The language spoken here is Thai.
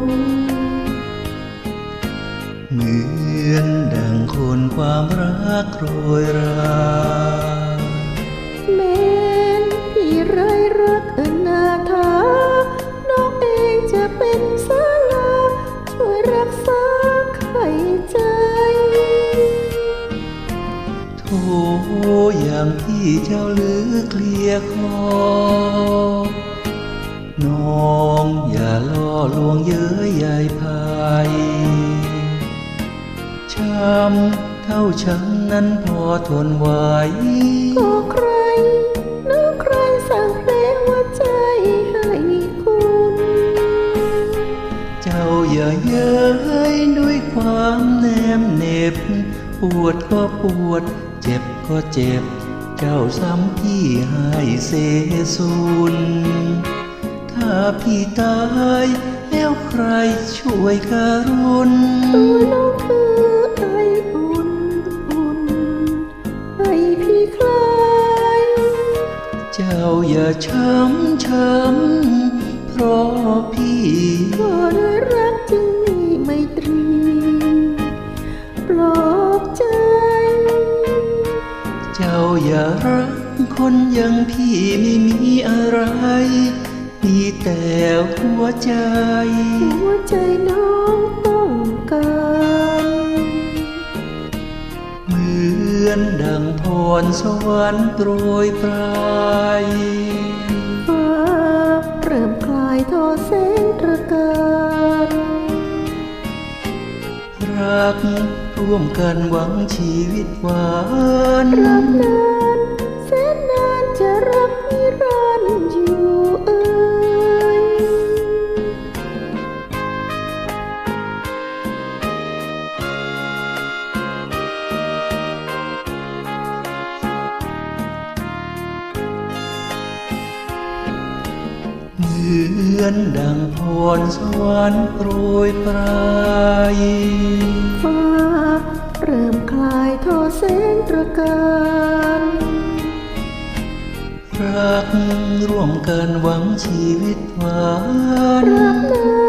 น เหมือนดังคนความรักโรยราแม้นพี่ไรรักอนาถาน้องเองจะเป็นสาลาช่วยรักษาไข่ใจโทอย่างที่เจ้าลือเกลียคอ น้องอย่าล่อลวงเย้ยใยภายช้ำเท่าฉันนั้นพอทนไหวก็ใครน้องใครสั่งเพลงหัวใจให้คุณ เจ้าอย่าเย้ยด้วยความแนมเหน็บ ปวดก็ปวด เจ็บก็เจ็บ เจ้าซ้ำพี่ให้เสสุน ถ้าพี่ตายแล้วใครช่วยการุณตัวน้องคือไออุ่นอุ่นให้พี่คลายเจ้าอย่าช้ำช้ำเพราะพี่ก็ด้วยรักจึงมีไมตรี ปลอบใจ เจ้าอย่ารักคนอย่างพี่ไม่มีอะไร มีแต่หัวใจ หัวใจน้องต้องการเหมือนดังพรสวรรค์โปรยปลายฟ้าเริ่มคลายทอแสงตระการรักร่วมกันหวังชีวิตหวานรักนา มือนดังพรสวรรค์โปรยปลายฟ้าเริ่มคลายทอแสงตระการรักร่วมกันหวังชีวิตหวานรักนา